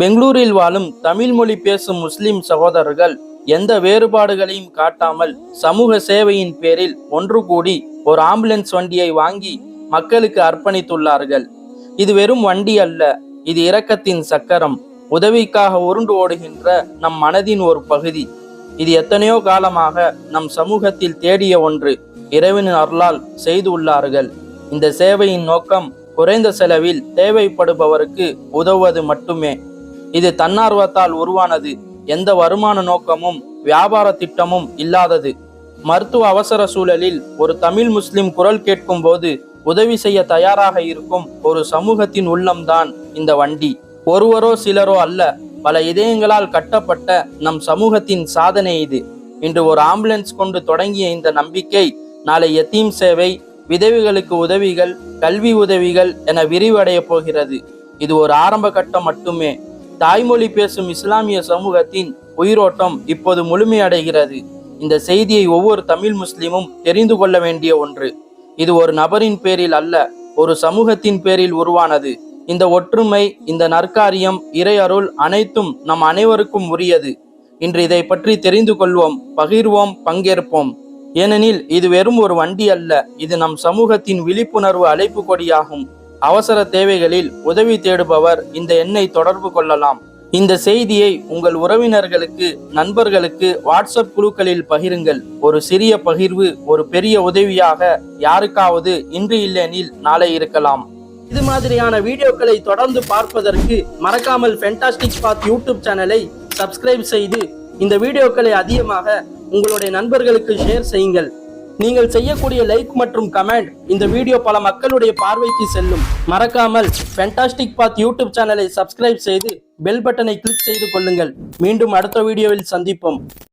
பெங்களூரில் வாழும் தமிழ் மொழி பேசும் முஸ்லிம் சகோதரர்கள் எந்த வேறுபாடுகளையும் காட்டாமல் சமூக சேவையின் பேரில் ஒன்று கூடி ஒரு ஆம்புலன்ஸ் வண்டியை வாங்கி மக்களுக்கு அர்ப்பணித்துள்ளார்கள். இது வெறும் வண்டி அல்ல இது இரக்கத்தின் சக்கரம். உதவிக்காக உருண்டு ஓடுகின்ற நம் மனதின் ஒரு பகுதி. இது எத்தனையோ காலமாக நம் சமூகத்தில் தேடிய ஒன்று இறைவனின் அருளால் செய்துள்ளார்கள். இந்த சேவையின் நோக்கம் குறைந்த செலவில் தேவைப்படுபவருக்கு உதவுவது மட்டுமே. இது தன்னார்வத்தால் உருவானது. எந்த வருமான நோக்கமும் வியாபார திட்டமும் இல்லாதது. மருத்துவ அவசர சூழலில் ஒரு தமிழ் முஸ்லிம் குரல் கேட்கும் போது உதவி செய்ய தயாராக இருக்கும் ஒரு சமூகத்தின் உள்ளம்தான் இந்த வண்டி. ஒருவரோ சிலரோ அல்ல பல இதயங்களால் கட்டப்பட்ட நம் சமூகத்தின் சாதனை இது. இன்று ஒரு ஆம்புலன்ஸ் கொண்டு தொடங்கிய இந்த நம்பிக்கை நாளை எத்தீம் சேவை விதவிகளுக்கு உதவிகள் கல்வி உதவிகள் என விரிவடைய போகிறது. இது ஒரு ஆரம்ப கட்டம் மட்டுமே. தாய்மொழி பேசும் இஸ்லாமிய சமூகத்தின் உயிரோட்டம் இப்போது முழுமையடைகிறது. இந்த செய்தியை ஒவ்வொரு தமிழ் முஸ்லிமும் தெரிந்து கொள்ள வேண்டிய ஒன்று. இது ஒரு நபரின் பேரில் அல்ல ஒரு சமூகத்தின் பேரில் உருவானது. இந்த ஒற்றுமை இந்த நற்காரியம் இறையருள் அனைத்தும் நம் அனைவருக்கும் உரியது. இன்று இதை பற்றி தெரிந்து கொள்வோம் பகிர்வோம் பங்கேற்போம். ஏனெனில் இது வெறும் ஒரு வண்டி அல்ல இது நம் சமூகத்தின் விழிப்புணர்வு அழைப்பு கொடியாகும். அவசர தேவைகளில் உதவி தேடுபவர் இந்த எண்ணை தொடர்பு கொள்ளலாம். இந்த செய்தியை உங்கள் உறவினர்களுக்கு நண்பர்களுக்கு வாட்ஸ்அப் குழுக்களில் பகிருங்கள். ஒரு சிறிய பகிர்வு ஒரு பெரிய உதவியாக யாருக்காவது இன்று இல்லைனில் நாளை இருக்கலாம். இது மாதிரியான வீடியோக்களை தொடர்ந்து பார்ப்பதற்கு மறக்காமல் ஃபென்டாஸ்டிக் பாத் யூடியூப் சேனலை சப்ஸ்கிரைப் செய்து இந்த வீடியோக்களை அதிகமாக உங்களுடைய நண்பர்களுக்கு ஷேர் செய்யுங்கள். நீங்கள் செய்யக்கூடிய லைக் மற்றும் கமெண்ட் இந்த வீடியோ பல மக்களுடைய பார்வைக்கு செல்லும். மறக்காமல் ஃபென்டாஸ்டிக் பாத் யூடியூப் சேனலை சப்ஸ்கிரைப் செய்து பெல் பட்டனை கிளிக் செய்து கொள்ளுங்கள். மீண்டும் அடுத்த வீடியோவில் சந்திப்போம்.